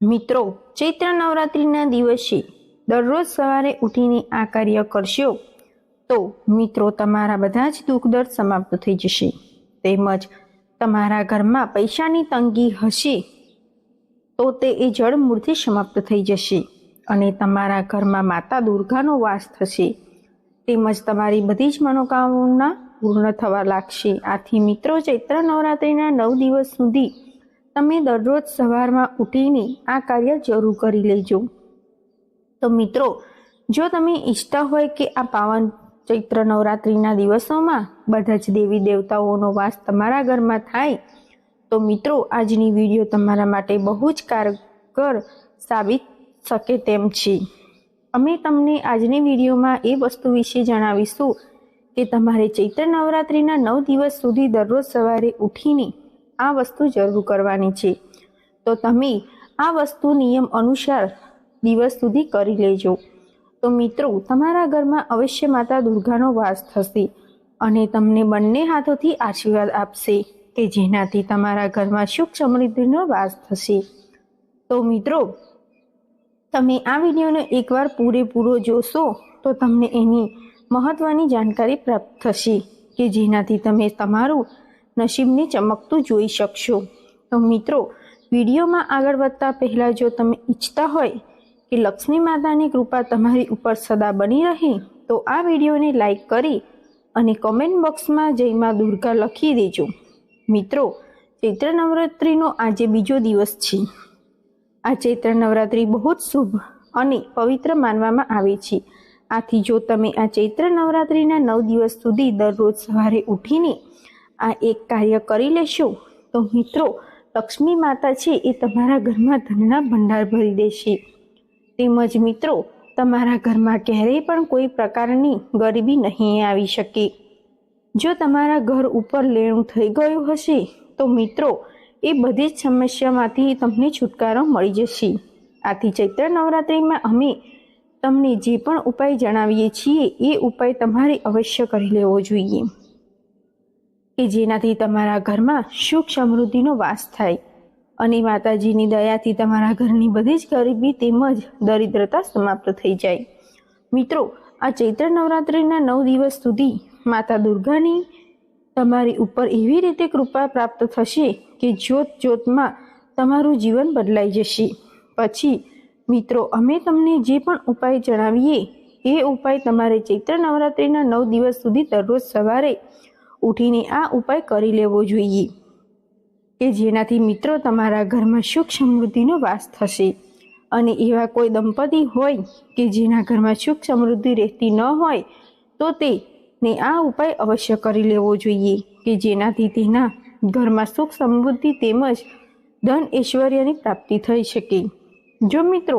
મિત્રો, ચૈત્ર નવરાત્રિના દિવસે દરરોજ સવારે ઉઠીને આ કાર્ય કરશો તો મિત્રો, તમારા બધા જ દુઃખ દર્દ સમાપ્ત થઈ જશે. તેમજ તમારા ઘરમાં પૈસાની તંગી હશે તો તે એ જળમૂળથી સમાપ્ત થઈ જશે અને તમારા ઘરમાં માતા દુર્ગાનો વાસ થશે. તેમજ તમારી બધી જ મનોકામના પૂર્ણ થવા લાગશે. આથી મિત્રો, ચૈત્ર નવરાત્રિના નવ દિવસ સુધી તમે દરરોજ સવારમાં ઉઠીને આ કાર્ય જરૂર કરી લેજો. તો મિત્રો, જો તમે ઈચ્છતા હોય કે આ પાવન ચૈત્ર નવરાત્રિના દિવસોમાં બધા જ દેવી દેવતાઓનો વાસ તમારા ઘરમાં થાય, તો મિત્રો, આજની વીડિયો તમારા માટે બહુ જ કારગર સાબિત શકે તેમ છે. અમે તમને આજની વિડીયોમાં એ વસ્તુ વિશે જણાવીશું કે તમારે ચૈત્ર નવરાત્રિના નવ દિવસ સુધી દરરોજ સવારે ઉઠીને આ વસ્તુ જરૂર કરવાની છે. તો તમે આ વસ્તુ નિયમ અનુસાર દિવસ સુધી કરી લેજો. તો મિત્રો, તમારા ઘરમાં અવશ્ય માતા દુર્ગાનો વાસ થશે અને તમને બંને હાથોથી આશીર્વાદ આપશે કે જેનાથી તમારા ઘરમાં સુખ સમૃદ્ધિનો વાસ થશે. તો મિત્રો, તમે આ વિડીયોને એકવાર પૂરેપૂરો જોશો તો તમને એની મહત્ત્વની જાણકારી પ્રાપ્ત થશે કે જેનાથી તમે તમારું નસીબને ચમકતું જોઈ શકશો. તો મિત્રો, વિડીયોમાં આગળ વધતા પહેલાં જો તમે ઈચ્છતા હોય કે લક્ષ્મી માતાની કૃપા તમારી ઉપર સદા બની રહે, તો આ વિડીયોને લાઈક કરી અને કોમેન્ટ બોક્સમાં જયમાં દુર્ગા લખી દેજો. મિત્રો, ચૈત્ર નવરાત્રિનો આજે બીજો દિવસ છે. આ ચૈત્ર નવરાત્રિ બહુ જ શુભ અને પવિત્ર માનવામાં આવે છે. આથી જો તમે આ ચૈત્ર નવરાત્રિના નવ દિવસ સુધી દરરોજ સવારે ઉઠીને આ એક કાર્ય કરી લેશો, તો મિત્રો, લક્ષ્મી માતા છે એ તમારા ઘરમાં ધનના ભંડાર ભરી દેશે. તેમજ મિત્રો, તમારા ઘરમાં ક્યારેય પણ કોઈ પ્રકારની ગરીબી નહીં આવી શકે. જો તમારા ઘર ઉપર લેણું થઈ ગયું હશે, તો મિત્રો, એ બધી જ સમસ્યામાંથી તમને છુટકારો મળી જશે. આથી ચૈત્ર નવરાત્રિમાં અમે તમને જે પણ ઉપાય જણાવીએ છીએ, એ ઉપાય તમારે અવશ્ય કરી લેવો જોઈએ. કે જેનાથી તમારા ઘરમાં સુખ સમૃદ્ધિનો વાસ થાય. અને માતાજીની દયાથી તમારા ઘરની બધી જ ગરીબી તેમજ દરિદ્રતા સમાપ્ત થઈ જાય. મિત્રો, આ ચૈત્ર નવરાત્રિના નવ દિવસ સુધી માતા દુર્ગાની તમારી ઉપર એવી રીતે કૃપા પ્રાપ્ત થશે કે જોત જોતમાં તમારું જીવન બદલાઈ જશે. પછી, મિત્રો, અમે તમને જે પણ ઉપાય જણાવીએ, એ ઉપાય તમારે ચૈત્ર નવરાત્રિના નવ દિવસ સુધી દરરોજ સવારે ઉઠીને આ ઉપાય કરી લેવો જોઈએ કે જેનાથી મિત્રો તમારા ઘરમાં સુખ સમૃદ્ધિનો વાસ થશે. અને એવા કોઈ દંપતી હોય કે જેના ઘરમાં સુખ સમૃદ્ધિ રહેતી ન હોય, તો તેને આ ઉપાય અવશ્ય કરી લેવો જોઈએ કે જેનાથી તેના ઘરમાં સુખ સમૃદ્ધિ તેમજ ધન ઐશ્વર્યની પ્રાપ્તિ થઈ શકે. જો મિત્રો,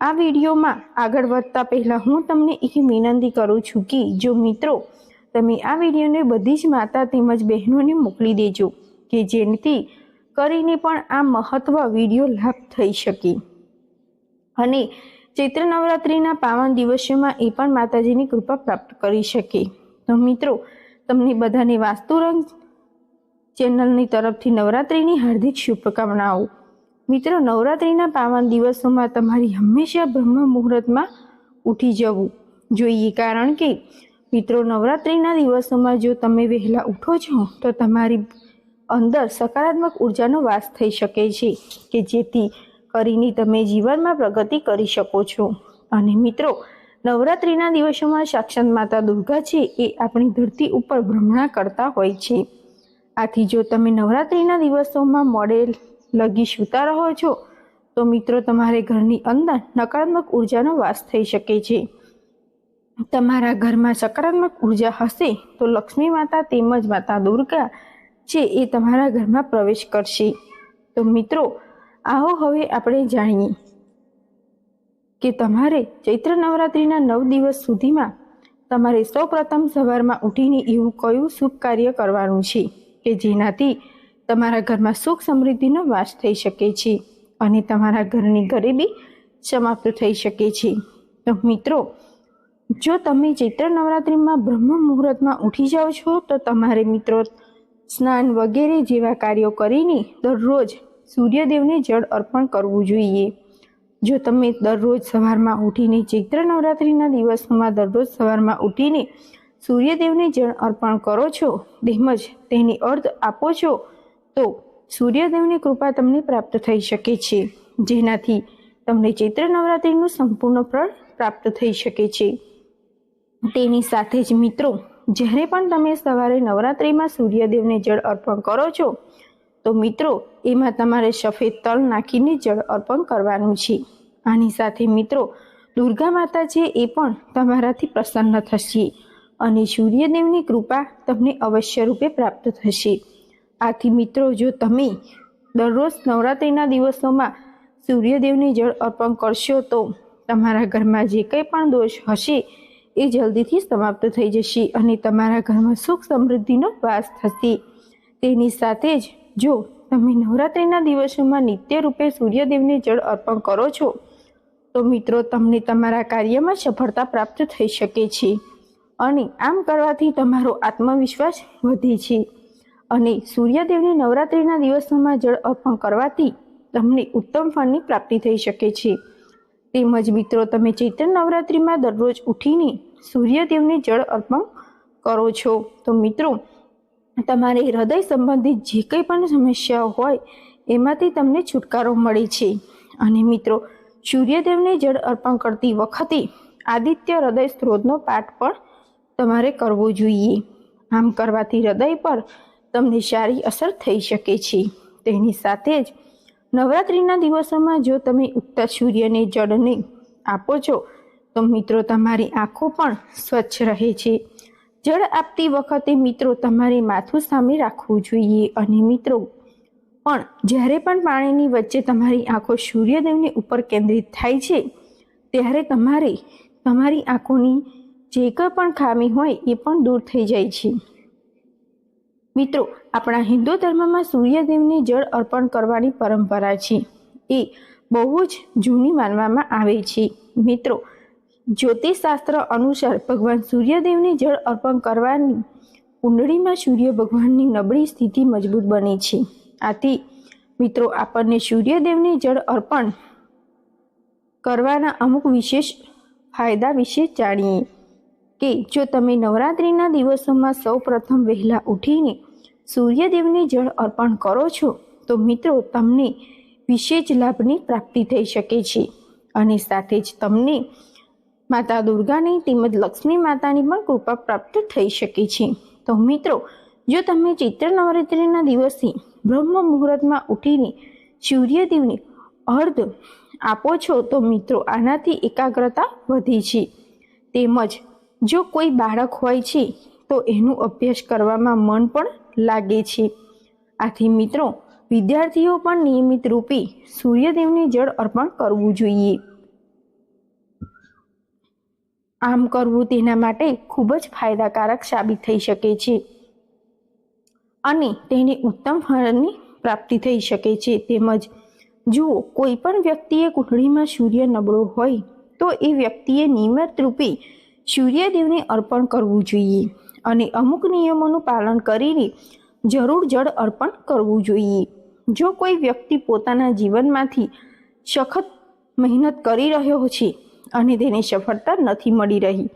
આ વિડીયોમાં આગળ વધતા પહેલાં હું તમને એક વિનંતી કરું છું કે જો મિત્રો તમે આ વિડીયોને બધી જ માતા તેમજ બહેનોને મોકલી દેજો, કે જેનાથી કરીને પણ આ મહત્વ વીડિયો લાભ થઈ શકે. અને ચૈત્ર નવરાત્રિના પાવન દિવસોમાં એ પણ માતાજીની કૃપા પ્રાપ્ત કરી શકે. તો મિત્રો, તમને બધાને વાસ્તુરંગ ચેનલની તરફથી નવરાત્રિની હાર્દિક શુભકામનાઓ. મિત્રો, નવરાત્રિના પાવન દિવસોમાં તમારી હંમેશા બ્રહ્મ મુહૂર્તમાં ઉઠી જવું જોઈએ, કારણ કે મિત્રો, નવરાત્રિના દિવસોમાં જો તમે વહેલા ઉઠો છો, તો તમારી અંદર સકારાત્મક ઉર્જાનો વાસ થઈ શકે છે, કે જેથી કરીને તમે જીવનમાં પ્રગતિ કરી શકો છો. અને મિત્રો, નવરાત્રિના દિવસોમાં સાક્ષાત માતા દુર્ગા છે, એ આપણી ધરતી ઉપર ભ્રમણા કરતા હોય છે. આથી જો તમે નવરાત્રિના દિવસોમાં મોડેલ લગી સૂતા રહો છો, તો મિત્રો, તમારે ઘરની અંદર નકારાત્મક ઉર્જાનો વાસ થઈ શકે છે. તમારા ઘરમાં સકારાત્મક ઊર્જા હશે તો લક્ષ્મી માતા તેમજ માતા દુર્ગા છે એ તમારા ઘરમાં પ્રવેશ કરશે. તો મિત્રો, આવો હવે આપણે જાણીએ કે તમારે ચૈત્ર નવરાત્રિના નવ દિવસ સુધીમાં તમારે સૌપ્રથમ સવારમાં ઉઠીને એવું કયું શુભ કાર્ય કરવાનું છે કે જેનાથી તમારા ઘરમાં સુખ સમૃદ્ધિનો વાસ થઈ શકે છે અને તમારા ઘરની ગરીબી સમાપ્ત થઈ શકે છે. તો મિત્રો જો તમે ચૈત્ર નવરાત્રિમાં બ્રહ્મ મુહૂર્તમાં ઉઠી જાઓ છો, તો તમારે મિત્રો સ્નાન વગેરે જેવા કાર્યો કરીને દરરોજ સૂર્યદેવને જળ અર્પણ કરવું જોઈએ. જો તમે દરરોજ સવારમાં ઉઠીને ચૈત્ર નવરાત્રિના દિવસોમાં દરરોજ સવારમાં ઉઠીને સૂર્યદેવને જળ અર્પણ કરો છો, તેમજ તેની અર્ધ આપો છો, તો સૂર્યદેવની કૃપા તમને પ્રાપ્ત થઈ શકે છે, જેનાથી તમને ચૈત્ર નવરાત્રિનું સંપૂર્ણ ફળ પ્રાપ્ત થઈ શકે છે. તેની સાથે જ મિત્રો, જ્યારે પણ તમે સવારે નવરાત્રિમાં સૂર્યદેવને જળ અર્પણ કરો છો, તો મિત્રો, એમાં તમારે સફેદ તલ નાખીને જળ અર્પણ કરવાનું છે. આની સાથે મિત્રો, દુર્ગા માતા છે એ પણ તમારાથી પ્રસન્ન થશે અને સૂર્યદેવની કૃપા તમને અવશ્ય રૂપે પ્રાપ્ત થશે. આથી મિત્રો, જો તમે દરરોજ નવરાત્રિના દિવસોમાં સૂર્યદેવને જળ અર્પણ કરશો, તો તમારા ઘરમાં જે કંઈ પણ દોષ હશે એ જલ્દીથી સમાપ્ત થઈ જશે અને તમારા ઘરમાં સુખ સમૃદ્ધિનો વાસ થશે. તેની સાથે જ જો તમે નવરાત્રિના દિવસોમાં નિત્ય રૂપે સૂર્યદેવને જળ અર્પણ કરો છો, તો મિત્રો તમને તમારા કાર્યમાં સફળતા પ્રાપ્ત થઈ શકે છે અને આમ કરવાથી તમારો આત્મવિશ્વાસ વધે છે. અને સૂર્યદેવને નવરાત્રિના દિવસોમાં જળ અર્પણ કરવાથી તમને ઉત્તમ ફળની પ્રાપ્તિ થઈ શકે છે. તેમજ મિત્રો, તમે ચૈત્ર નવરાત્રિમાં દરરોજ ઉઠીને સૂર્યદેવને જળ અર્પણ કરો છો. તો મિત્રો, તમારે હૃદય સંબંધિત જે કંઈ પણ સમસ્યાઓ હોય, એમાંથી તમને છુટકારો મળે છે. અને મિત્રો, સૂર્યદેવને જળ અર્પણ કરતી વખતે આદિત્ય હૃદય સ્ત્રોતનો પાઠ પણ તમારે કરવો જોઈએ. આમ કરવાથી હૃદય પર તમને સારી અસર થઈ શકે છે. તેની સાથે જ નવરાત્રિના દિવસોમાં જો તમે ઉગતા સૂર્યને, જળને આપો છો, તો મિત્રો તમારી આંખો પણ સ્વચ્છ રહે છે. જળ આપતી વખતે મિત્રો તમારે માથું સામે રાખવું જોઈએ અને મિત્રો, પણ જ્યારે પણ પાણીની વચ્ચે તમારી આંખો સૂર્યદેવની ઉપર કેન્દ્રિત થાય છે, ત્યારે તમારે તમારી આંખોની જે કંઈ પણ ખામી હોય એ પણ દૂર થઈ જાય છે. મિત્રો, આપણા હિન્દુ ધર્મમાં સૂર્યદેવને જળ અર્પણ કરવાની પરંપરા છે. એ બહુ જ જૂની માનવામાં આવે છે. મિત્રો, જ્યોતિષશાસ્ત્ર અનુસાર ભગવાન સૂર્યદેવને જળ અર્પણ કરવાની કુંડળીમાં સૂર્ય ભગવાનની નબળી સ્થિતિ મજબૂત બને છે. આથી, મિત્રો, આપણને સૂર્યદેવને જળ અર્પણ કરવાના અમુક વિશેષ ફાયદા વિશે જાણીએ. કે જો તમે નવરાત્રિના દિવસોમાં સૌ પ્રથમ વહેલા ઉઠીને સૂર્યદેવને જળ અર્પણ કરો છો, તો મિત્રો તમને વિશેષ લાભની પ્રાપ્તિ થઈ શકે છે. અને સાથે જ તમને માતા દુર્ગાની તેમજ લક્ષ્મી માતાની પણ કૃપા પ્રાપ્ત થઈ શકે છે. તો મિત્રો, જો તમે ચૈત્ર નવરાત્રિના દિવસે બ્રહ્મ મુહૂર્તમાં ઉઠીને સૂર્યદેવને અર્ધ આપો છો, તો મિત્રો આનાથી એકાગ્રતા વધે છે. તેમજ જો કોઈ બાળક હોય છે, તો એનું અભ્યાસ કરવામાં મન પણ લાગે છે. આથી મિત્રો, વિદ્યાર્થીઓ પણ નિયમિત રૂપે સૂર્યદેવને જળ અર્પણ કરવું જોઈએ. આમ કરવું તેના માટે ખૂબ જ ફાયદાકારક સાબિત થઈ શકે છે. અને તેને ઉત્તમ ફળની પ્રાપ્તિ થઈ શકે છે. તેમજ જુઓ કોઈ પણ વ્યક્તિએ કુંડળીમાં સૂર્ય નબળો હોય, તો એ વ્યક્તિએ નિયમિત રૂપે સૂર્યદેવને અર્પણ કરવું જોઈએ અને અમુક નિયમોનું પાલન કરીને જરૂર જળ અર્પણ કરવું જોઈએ. જો કોઈ વ્યક્તિ પોતાના જીવનમાંથી સખત મહેનત કરી રહ્યો છે અને તેને સફળતા નથી મળી રહી,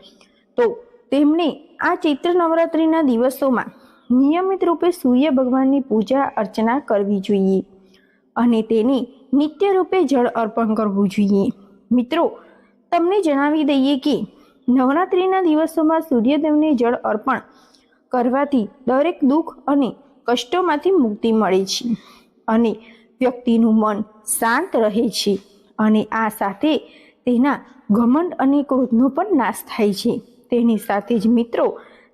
તો તેમણે આ ચૈત્ર નવરાત્રિના દિવસોમાં નિયમિત રૂપે સૂર્ય ભગવાનની પૂજા અર્ચના કરવી જોઈએ અને તેને નિત્ય રૂપે જળ અર્પણ કરવું જોઈએ. મિત્રો, તમને જણાવી દઈએ કે નવરાત્રિના દિવસોમાં સૂર્યદેવને જળ અર્પણ કરવાથી દરેક દુઃખ અને કષ્ટોમાંથી મુક્તિ મળે છે અને વ્યક્તિનું મન શાંત રહે છે અને આ સાથે તેના ઘમંડ અને ક્રોધનો પણ નાશ થાય છે. તેની સાથે જ મિત્રો,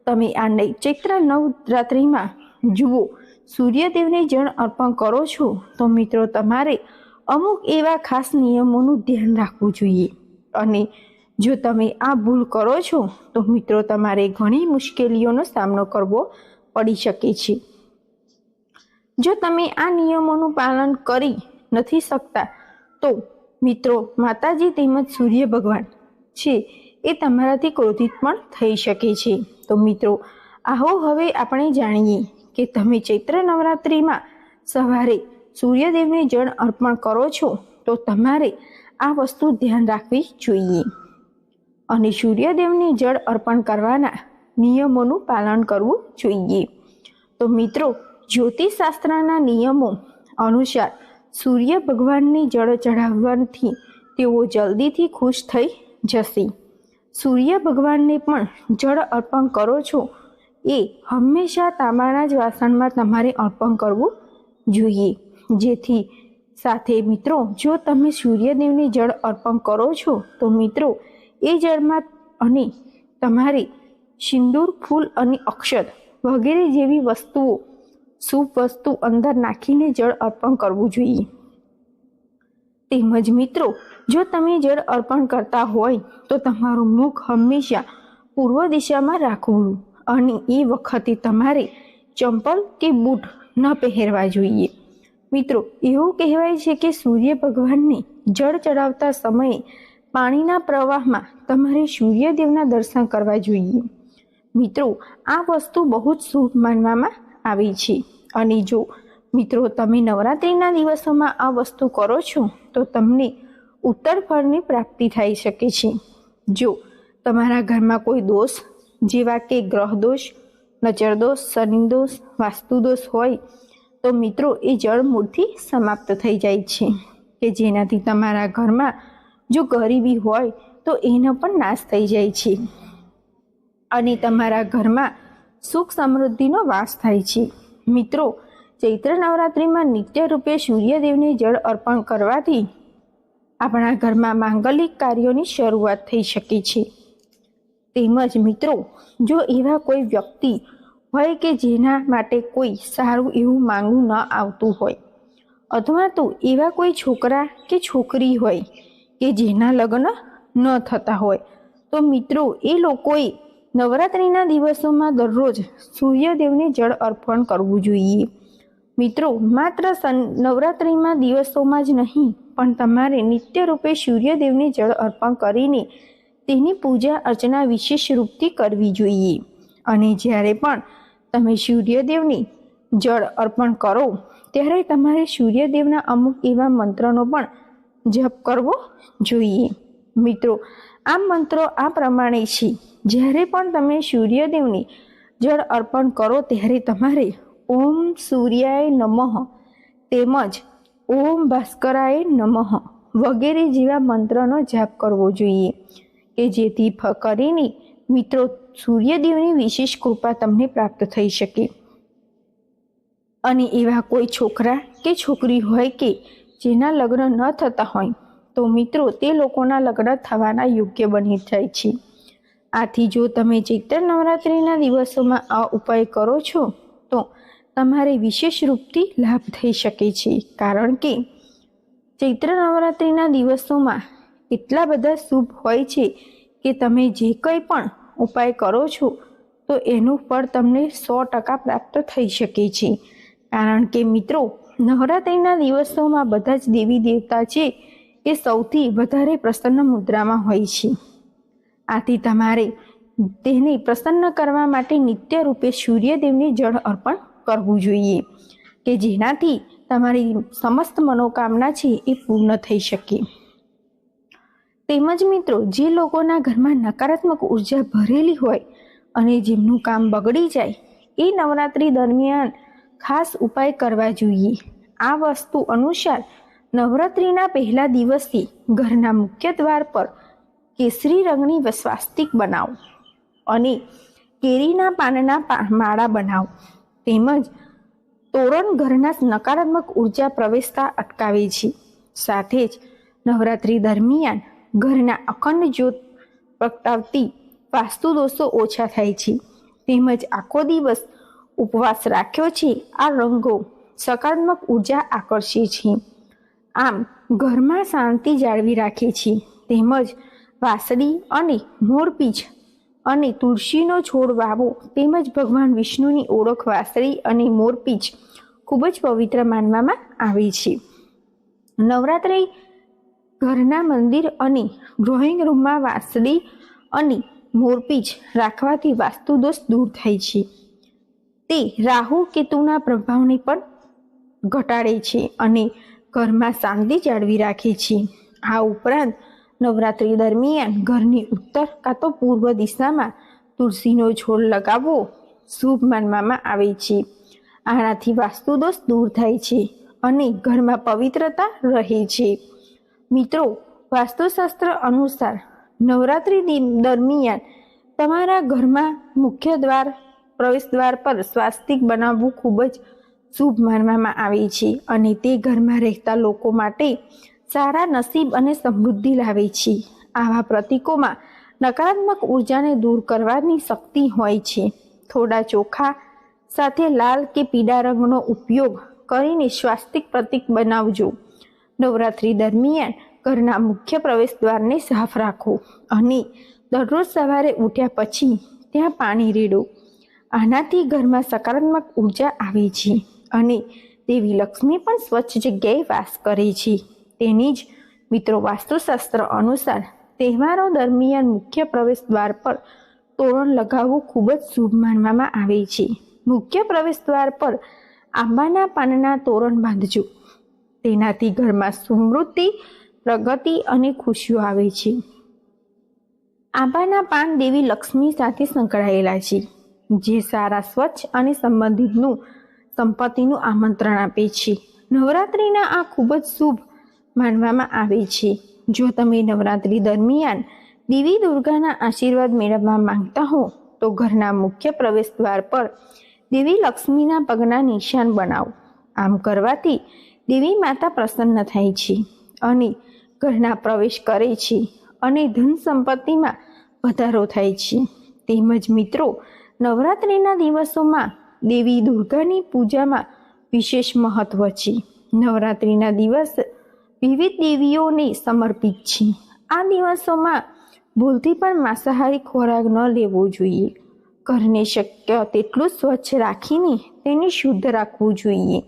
તમે આ ચૈત્ર નવરાત્રિમાં જુઓ, સૂર્યદેવને જળ અર્પણ કરો છો, તો મિત્રો, તમારે અમુક એવા ખાસ નિયમોનું ધ્યાન રાખવું જોઈએ અને જો તમે આ ભૂલ કરો છો, તો મિત્રો, તમારે ઘણી મુશ્કેલીઓનો સામનો કરવો પડી શકે છે. જો તમે આ નિયમોનું પાલન કરી નથી શકતા, તો મિત્રો, માતાજી તેમજ સૂર્ય ભગવાન છે એ તમારાથી ક્રોધિત પણ થઈ શકે છે. તો મિત્રો, આવો હવે આપણે જાણીએ કે તમે ચૈત્ર નવરાત્રિમાં સવારે સૂર્યદેવને જળ અર્પણ કરો છો, તો તમારે આ વસ્તુ ધ્યાન રાખવી જોઈએ. અને સૂર્યદેવને જળ અર્પણ કરવાના નિયમોનું પાલન કરવું જોઈએ. તો મિત્રો, જ્યોતિષશાસ્ત્રના નિયમો અનુસાર સૂર્ય ભગવાનને જળ ચઢાવવાથી તેઓ જલ્દીથી ખુશ થઈ જશે. સૂર્ય ભગવાનને પણ જળ અર્પણ કરો છો એ હંમેશા તાંબાના જ વાસણમાં તમારે અર્પણ કરવું જોઈએ. જેથી સાથે મિત્રો, જો તમે સૂર્યદેવને જળ અર્પણ કરો છો, તો મિત્રો એ જળમાં અને તમારે સિંદૂર, ફૂલ અને અક્ષર વગેરે જેવી વસ્તુઓ શુભ વસ્તુ અંદર નાખીને જળ અર્પણ કરવું જોઈએ. તેમજ મિત્રો, જો તમે જળ અર્પણ કરતા હોય, તો તમારું મુખ હંમેશા પૂર્વ દિશામાં રાખવું અને એ વખતે તમારે ચંપલ કે બૂટ ન પહેરવા જોઈએ. મિત્રો, એવું કહેવાય છે કે સૂર્ય ભગવાનને જળ ચડાવતા સમયે પાણીના પ્રવાહમાં તમારે સૂર્યદેવના દર્શન કરવા જોઈએ. મિત્રો, આ વસ્તુ બહુ જ શુભ માનવામાં આવે છે. અને જો, મિત્રો, તમે નવરાત્રિના દિવસોમાં આ વસ્તુ કરો છો, તો તમને ઉત્તર ફળની પ્રાપ્તિ થઈ શકે છે. જો, તમારા ઘરમાં કોઈ દોષ, જેવા કે ગ્રહ દોષ, નજર દોષ, શનિ દોષ, વાસ્તુ દોષ હોય, તો મિત્રો, એ જળ મૂળથી સમાપ્ત થઈ જાય છે. કે જેનાથી તમારા ઘરમાં જો ગરીબી હોય તો એનો પણ નાશ થઈ જાય છે. અને તમારા ઘરમાં સુખ સમૃદ્ધિનો વાસ થાય છે. મિત્રો, ચૈત્ર નવરાત્રિમાં નિત્ય રૂપે સૂર્યદેવને જળ અર્પણ કરવાથી આપણા ઘરમાં માંગલિક કાર્યોની શરૂઆત થઈ શકે છે. તેમજ મિત્રો, જો એવા કોઈ વ્યક્તિ હોય કે જેના માટે કોઈ સારું એવું માંગવું ન આવતું હોય, અથવા તો એવા કોઈ છોકરા કે છોકરી હોય કે જેના લગ્ન ન થતા હોય. તો મિત્રો, એ લોકોએ નવરાત્રિના દિવસોમાં દરરોજ સૂર્યદેવને જળ અર્પણ કરવું જોઈએ. મિત્રો, માત્ર નવરાત્રિમાં દિવસોમાં જ નહીં, પણ તમારે નિત્ય રૂપે સૂર્યદેવને જળ અર્પણ કરીને તેની પૂજા અર્ચના વિશેષ રૂપથી કરવી જોઈએ. અને જ્યારે પણ તમે સૂર્યદેવને જળ અર્પણ કરો, ત્યારે તમારે સૂર્યદેવના અમુક એવા મંત્રનો પણ જપ કરવો જોઈએ. મિત્રો, આ મંત્રો આ પ્રમાણે છે. જ્યારે પણ તમે સૂર્યદેવને જળ અર્પણ કરો ત્યારે તમારે ઓમ સૂર્યાય નમઃ તેમજ ઓમ ભાસ્કરાય નમઃ વગેરે જેવા મંત્રનો જાપ કરવો જોઈએ. કે જેથી કરીને મિત્રો, સૂર્યદેવની વિશેષ કૃપા તમને પ્રાપ્ત થઈ શકે. અને એવા કોઈ છોકરા કે છોકરી હોય કે જેના લગ્ન ન થતા હોય, તો મિત્રો તે લોકોના લગ્ન થવાના યોગ્ય બની જાય છે. આથી જો તમે ચૈત્ર નવરાત્રિના દિવસોમાં આ ઉપાય કરો છો, તો તમારે વિશેષ રૂપથી લાભ થઈ શકે છે. કારણ કે ચૈત્ર નવરાત્રિના દિવસોમાં એટલા બધા શુભ હોય છે કે તમે જે કંઈ પણ ઉપાય કરો છો, તો એનું ફળ તમને સો ટકા પ્રાપ્ત થઈ શકે છે. કારણ કે મિત્રો નવરાત્રિના દિવસોમાં બધા જ દેવી દેવતા છે એ સૌથી વધારે પ્રસન્ન મુદ્રામાં હોય છે. આથી તમારે તેને પ્રસન્ન કરવા માટે નિત્ય રૂપે સૂર્યદેવને જળ અર્પણ કરવું જોઈએ, કે જેનાથી તમારી સમસ્ત મનોકામના છે એ પૂર્ણ થઈ શકે. તેમજ મિત્રો, જે લોકોના ઘરમાં નકારાત્મક ઊર્જા ભરેલી હોય અને જેમનું કામ બગડી જાય, એ નવરાત્રિ દરમિયાન ખાસ ઉપાય કરવા જોઈએ. આ વસ્તુ અનુસાર નવરાત્રિના પહેલા દિવસથી ઘરના મુખ્ય દ્વાર પર કેસરી રંગની સ્વાસ્તિક બનાવો અને કેરીના પાનના માળા બનાવો. તેમજ તોરણ ઘરના નકારાત્મક ઊર્જા પ્રવેશતા અટકાવે છે. સાથે જ નવરાત્રિ દરમિયાન ઘરના અખંડ જ્યોત પ્રગટાવતી વાસ્તુ દોષો ઓછા થાય છે. તેમજ આખો દિવસ ઉપવાસ રાખ્યો છે. આ રંગો સકારાત્મક ઊર્જા આકર્ષે છે. આમ, ઘરમાં શાંતિ જાળવી રાખે છે. તેમજ વાસળી અને મોરપીંછ અને તુલસીનો છોડ વાવો તેમજ ભગવાન વિષ્ણુની ઓળખ વાસળી અને મોરપીંછ ખૂબ જ પવિત્ર માનવામાં આવે છે. નવરાત્રિ ઘરના મંદિર અને ડ્રોઈંગ રૂમમાં વાસળી અને મોરપીંછ રાખવાથી વાસ્તુદોષ દૂર થાય છે. તે રાહુ કેતુના પ્રભાવને પણ ઘટાડે છે અને ઘરમાં શાંતિ જાળવી રાખે છે. આ ઉપરાંત નવરાત્રિ દરમિયાન ઘરની ઉત્તર કાં તો પૂર્વ દિશામાં તુલસીનો છોડ લગાવવો શુભ માનવામાં આવે છે. આનાથી વાસ્તુદોષ દૂર થાય છે અને ઘરમાં પવિત્રતા રહે છે. મિત્રો, વાસ્તુશાસ્ત્ર અનુસાર નવરાત્રિ દરમિયાન તમારા ઘરમાં મુખ્ય દ્વાર, પ્રવેશ દ્વાર પર સ્વાસ્તિક બનાવવું ખૂબ જ શુભ માનવામાં આવે છે અને તે ઘરમાં રહેતા લોકો માટે સારા નસીબ અને સમૃદ્ધિ લાવે છે. આવા પ્રતીકોમાં નકારાત્મક ઉર્જાને દૂર કરવાની શક્તિ હોય છે. થોડા ચોખા સાથે લાલ કે પીળા રંગનો ઉપયોગ કરીને સ્વાસ્તિક પ્રતીક બનાવજો. નવરાત્રિ દરમિયાન ઘરના મુખ્ય પ્રવેશ દ્વારને સાફ રાખો અને દરરોજ સવારે ઉઠ્યા પછી ત્યાં પાણી રેડો. આનાથી ઘરમાં સકારાત્મક ઊર્જા આવે છે. અને દેવી લક્ષ્મી પણ સ્વચ્છ જગ્યાએ વાસ કરે છે. તેની જ મિત્રો વાસ્તુશાસ્ત્ર અનુસાર તહેવારો દરમિયાન મુખ્ય પ્રવેશ દ્વાર પર તોરણ લગાવવું ખૂબ જ શુભ માનવામાં આવે છે. મુખ્ય પ્રવેશ દ્વાર પર આંબાના પાનના તોરણ બાંધજો. તેનાથી ઘરમાં સમૃદ્ધિ પ્રગતિ અને ખુશીઓ આવે છે. આંબાના પાન દેવી લક્ષ્મી સાથે સંકળાયેલા છે. જે સારા સ્વચ્છ અને સંબંધિતનું સંપત્તિનું આમંત્રણ આપે છે. નવરાત્રિના આ ખૂબ જ શુભ માનવામાં આવે છે. જો તમે નવરાત્રિ દરમિયાન દેવી દુર્ગાના આશીર્વાદ મેળવવા માંગતા હો, તો ઘરના મુખ્ય પ્રવેશ દ્વાર પર દેવી લક્ષ્મીના પગના નિશાન બનાવો. આમ કરવાથી દેવી માતા પ્રસન્ન થાય છે અને ઘરના પ્રવેશ કરે છે અને ધન સંપત્તિમાં વધારો થાય છે. તેમજ મિત્રો, નવરાત્રિના દિવસોમાં દેવી દુર્ગાની પૂજામાં વિશેષ મહત્વ છે. નવરાત્રિના દિવસ વિવિધ દેવીઓને સમર્પિત છે. આ દિવસોમાં ભૂલથી પણ માંસાહારી ખોરાક ન લેવો જોઈએ. ઘરને શક્ય તેટલું સ્વચ્છ રાખીને તેને શુદ્ધ રાખવું જોઈએ.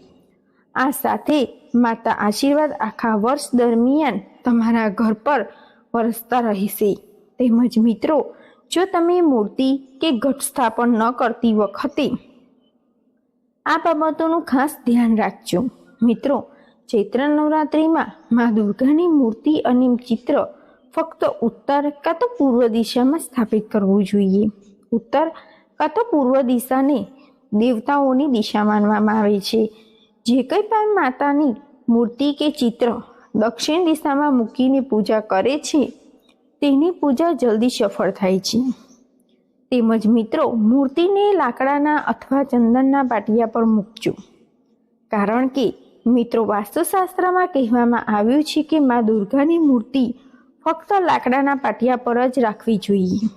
આ સાથે માતા આશીર્વાદ આખા વર્ષ દરમિયાન તમારા ઘર પર વરસતા રહેશે. તેમજ મિત્રો, જો તમે મૂર્તિ કે ઘટ સ્થાપન ન કરતી વખતે આ બાબતોનું ખાસ ધ્યાન રાખજો. મિત્રો, ચૈત્ર નવરાત્રિમાં મા દુર્ગાની મૂર્તિ અને ચિત્ર ફક્ત ઉત્તર કાં તો પૂર્વ દિશામાં સ્થાપિત કરવું જોઈએ. ઉત્તર કાં તો પૂર્વ દિશાને દેવતાઓની દિશા માનવામાં આવે છે. જે કંઈ પણ માતાની મૂર્તિ કે ચિત્ર દક્ષિણ દિશામાં મૂકીને પૂજા કરે છે, તેની પૂજા જલ્દી સફળ થાય છે. તેમજ મિત્રો, મૂર્તિને લાકડાના અથવા ચંદનના પાટિયા પર મૂકજો. કારણ કે, મિત્રો, વાસ્તુશાસ્ત્રમાં કહેવામાં આવ્યું છે કે મા દુર્ગાની મૂર્તિ ફક્ત લાકડાના પાટિયા પર જ રાખવી જોઈએ.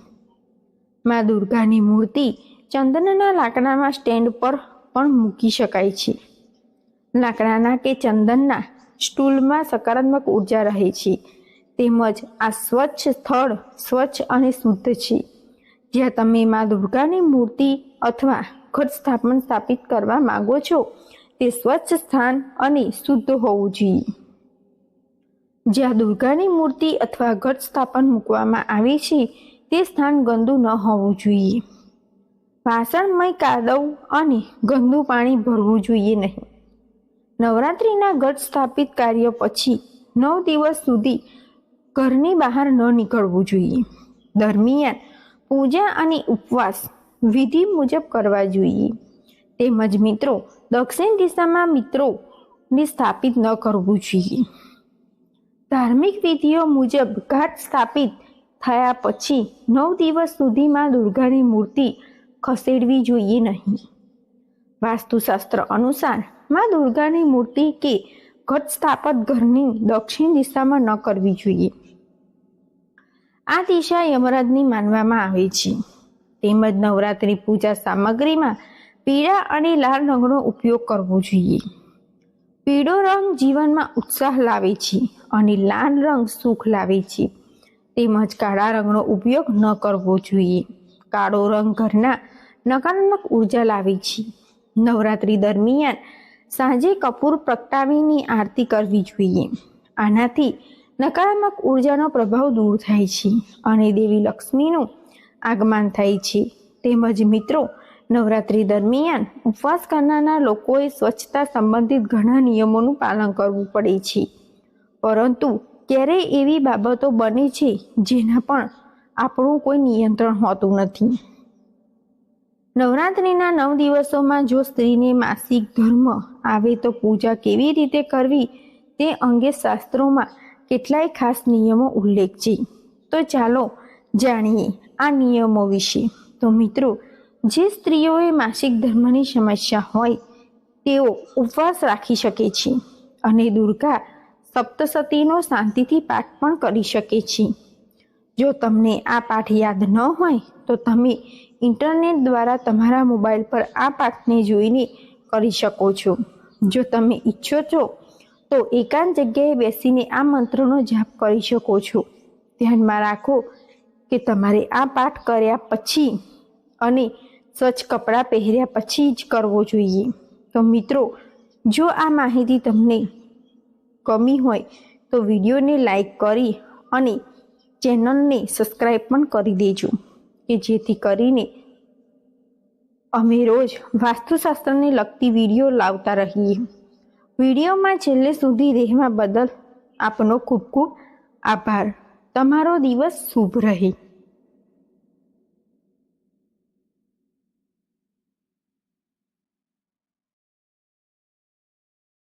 મા દુર્ગાની મૂર્તિ ચંદનના લાકડાના સ્ટેન્ડ પર પણ મૂકી શકાય છે. લાકડાના કે ચંદનના સ્ટૂલમાં સકારાત્મક ઊર્જા રહે છે. તેમજ આ સ્વચ્છ સ્થળ સ્વચ્છ અને શુદ્ધ છે. જ્યાં તમે મા દુર્ગાની મૂર્તિ અથવા ઘટ સ્થાપન સ્થાપિત કરવા માંગો છો, તે સ્વચ્છ સ્થાન અને શુદ્ધ હોવું જોઈએ. જ્યાં દુર્ગાની મૂર્તિ અથવા ઘટ સ્થાપન મૂકવામાં આવે છે, તે સ્થાન ગંદુ ન હોવું જોઈએ. વાસણમય કાદવ અને ગંદુ પાણી ભરવું જોઈએ નહીં. નવરાત્રિના ઘટ સ્થાપિત કાર્ય પછી નવ દિવસ સુધી ઘરની બહાર ન નીકળવું જોઈએ. દરમિયાન પૂજા અને ઉપવાસ વિધિ મુજબ કરવા જોઈએ. તેમજ મિત્રો, દક્ષિણ દિશામાં મિત્રોને સ્થાપિત ન કરવું જોઈએ. ધાર્મિક વિધિઓ મુજબ ઘાટ સ્થાપિત થયા પછી નવ દિવસ સુધીમાં દુર્ગાની મૂર્તિ ખસેડવી જોઈએ નહીં. વાસ્તુશાસ્ત્ર અનુસાર, માં દુર્ગાની મૂર્તિ કે ઘટ સ્થાપત ઘરની દક્ષિણ દિશામાં ન કરવી જોઈએ. આ દિશા યમરાજની માનવામાં આવે છે. તેમજ નવરાત્રિ પૂજા સામગ્રીમાં પીળા અને લાલ રંગનો ઉપયોગ કરવો જોઈએ. પીળો રંગ જીવનમાં ઉત્સાહ લાવે છે અને લાલ રંગ સુખ લાવે છે. તેમજ કાળા રંગનો ઉપયોગ ન કરવો જોઈએ. કાળો રંગ ઘરના નકારાત્મક ઊર્જા લાવે છે. નવરાત્રિ દરમિયાન સાંજે કપૂર પ્રગટાવીની આરતી કરવી જોઈએ. આનાથી નકારાત્મક ઉર્જાનો પ્રભાવ દૂર થાય છે અને દેવી લક્ષ્મીનું આગમન થાય છે. તેમજ મિત્રો, નવરાત્રિ દરમિયાન ઉપવાસ કરનારના લોકોએ સ્વચ્છતા સંબંધિત ઘણા નિયમોનું પાલન કરવું પડે છે. પરંતુ ક્યારેય એવી બાબતો બને છે જેના પણ આપણું કોઈ નિયંત્રણ હોતું નથી. નવરાત્રિના નવ દિવસોમાં જો સ્ત્રીને માસિક ધર્મ આવે તો પૂજા કેવી રીતે કરવી તે અંગે શાસ્ત્રોમાં કેટલાય ખાસ નિયમો ઉલ્લેખ છે તો ચાલો જાણીએ આ નિયમો વિશે. તો મિત્રો, જે સ્ત્રીઓએ માસિક ધર્મની સમસ્યા હોય, તેઓ ઉપવાસ રાખી શકે છે અને દુર્ગા સપ્તસતીનો શાંતિથી પાઠ પણ કરી શકે છે. જો તમને આ પાઠ યાદ ન હોય, તો તમે ઇન્ટરનેટ દ્વારા તમારા મોબાઈલ પર આ પાઠને જોઈને કરી શકો છો. જો તમે ઈચ્છો છો તો એકાંત જગ્યાએ બેસીને આ મંત્રનો જાપ કરી શકો છો. ધ્યાનમાં રાખો કે તમારે આ પાઠ કર્યા પછી અને સ્વચ્છ કપડાં પહેર્યા પછી જ કરવો જોઈએ. તો મિત્રો, જો આ માહિતી તમને ગમી હોય, તો વિડીયોને લાઈક કરી અને ચેનલને સબસ્ક્રાઈબ પણ કરી દેજો, કે જેથી કરીને અમે રોજ વાસ્તુશાસ્ત્રને લગતી વીડિયો લાવતા રહીએ. વિડીયોમાં છેલ્લે સુધી રહેવા બદલ આપનો ખૂબ ખૂબ આભાર. તમારો દિવસ શુભ રહે.